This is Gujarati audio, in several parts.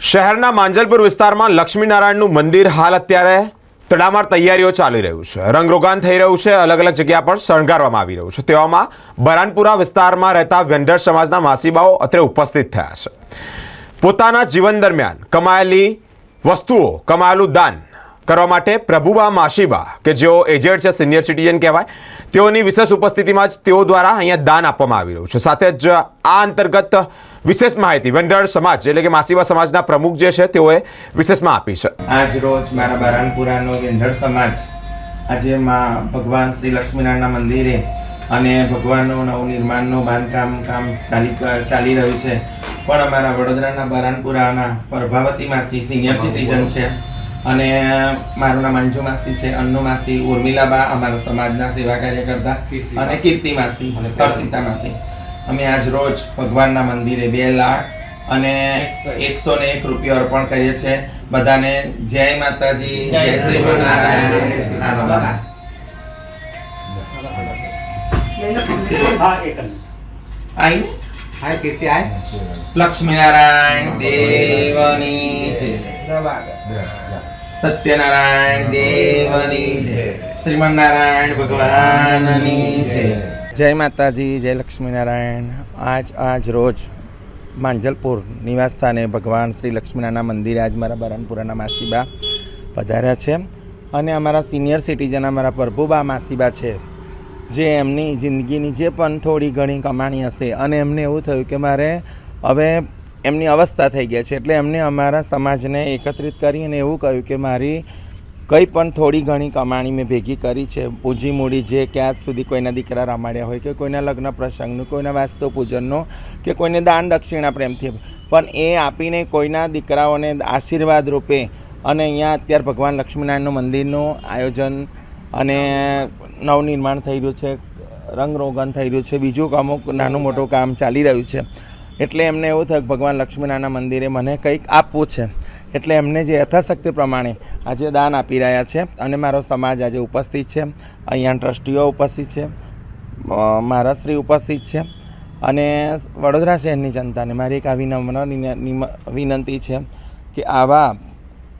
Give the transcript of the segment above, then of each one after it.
શહેરના માંજલપુર વિસ્તારમાં લક્ષ્મીનારાયણનું મંદિર હાલ અત્યારે તડામાર તૈયારીઓ ચાલી રહ્યું છે. રંગરોગાન થઈ રહ્યું છે અલગ અલગ જગ્યા પર શણગારવામાં આવી રહ્યું છે. તેવામાં બરાનપુરા વિસ્તારમાં રહેતા વેન્ડર સમાજના માસીબાઓ અત્રે ઉપસ્થિત થયા છે. પોતાના જીવન દરમિયાન કમાયેલી વસ્તુઓ, કમાયેલું દાન કરવા માટે પ્રભુબા માશીબા, કે જેઓ એજેડ છે, સિનિયર સિટીઝન કહેવાય, તેઓની વિશેષ ઉપસ્થિતિમાં જ તેઓ દ્વારા અહીંયા દાન આપવામાં આવી રહ્યું છે. સાથે જ આ અંતર્ગત વિશેષ માહિતી વેન્ડર સમાજ, એટલે કે માસીબા સમાજના પ્રમુખ જે છે, તેઓએ વિશેષમાં આપી છે. આજ રોજ મારા બારાનપુરાનો વેંઢળ સમાજ આજે માં ભગવાન શ્રી લક્ષ્મીનારાયણના મંદિરે અને ભગવાનનું નવનિર્માણનું બાંધકામ કામ ચાલી ચાલી રહ્યું છે. પણ અમારા વડોદરાના બારાનપુરાના પ્રભાવતી માસી સિનિયર સિટીઝન છે. અને મારું નામ અંજુ માસી છે. અન્નુ માસી ઉર્મિલાબા અમારા સમાજના સેવા કાર્યકર્તા અને કીર્તિ માસી હર્ષિતા માસી. અમે આજ રોજ ભગવાનના મંદિરે બે લાખ અને એકસો ને એક રૂપિયા અર્પણ કરીએ છીએ. બધાને જય માતાજી જય શ્રી નારાયણ લક્ષ્મીનારાયણ દેવની સત્યનારાયણ દેવની જય. શ્રીમન નારાયણ ભગવાનની જય. જય માતાજી જય લક્ષ્મીનારાયણ. આજ આજ રોજ માંજલપુર નિવાસ સ્થાને ભગવાન શ્રી લક્ષ્મીનારાયણ મંદિરે આજ મારા બરણપુરાના માસીબા પધાર્યા છે. અને અમારા સિનિયર સિટીઝન અમારા પ્રભુબા માસીબા છે જે એમની જિંદગીની જે પણ થોડી ઘણી કમાણી હશે. અને એમને એવું થયું કે મારે હવે એમની અવસ્થા થઈ ગયા છે એટલે એમને અમારા સમાજને એકત્રિત કરી અને એવું કહ્યું કે મારી કંઈ પણ થોડી ઘણી કમાણી મેં ભેગી કરી છે. પૂંજી મૂડી જે કે આજ સુધી કોઈના દીકરા રમાડ્યા હોય કે કોઈના લગ્ન પ્રસંગનું, કોઈના વાસ્તુ પૂજનનો કે કોઈને દાન દક્ષિણા પ્રેમથી. પણ એ આપીને કોઈના દીકરાઓને આશીર્વાદ રૂપે અને અહીંયા અત્યારે ભગવાન લક્ષ્મીનારાયણનું મંદિરનું આયોજન અને નવનિર્માણ થઈ રહ્યું છે, રંગરોગન થઈ રહ્યું છે, બીજું અમુક નાનું મોટું કામ ચાલી રહ્યું છે. એટલે એમને એવું થયું કે ભગવાન લક્ષ્મીનારાયણના મંદિરે મને કંઈક આપવું છે. એટલે એમને જે યથાશક્તિ પ્રમાણે આજે દાન આપી રહ્યા છે અને મારો સમાજ આજે ઉપસ્થિત છે. અહીંયા ટ્રસ્ટીઓ ઉપસ્થિત છે. મારા શ્રી ઉપસ્થિત છે. અને વડોદરા શહેરની જનતાને મારી એક આવી નમ્ર વિનંતી છે કે આવા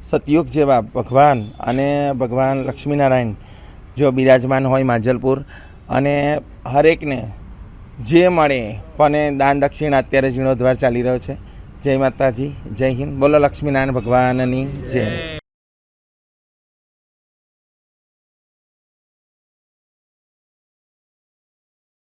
સતયુગ જેવા ભગવાન અને ભગવાન લક્ષ્મીનારાયણ જો બિરાજમાન હોય માજલપુર અને હરેકને જે મળે પણ દાન દક્ષિણ અત્યારે જીર્ણોદ્વાર ચાલી રહ્યો છે. જય માતાજી, જય હિન્દ. બોલો લક્ષ્મીનારાયણ ભગવાનની જય.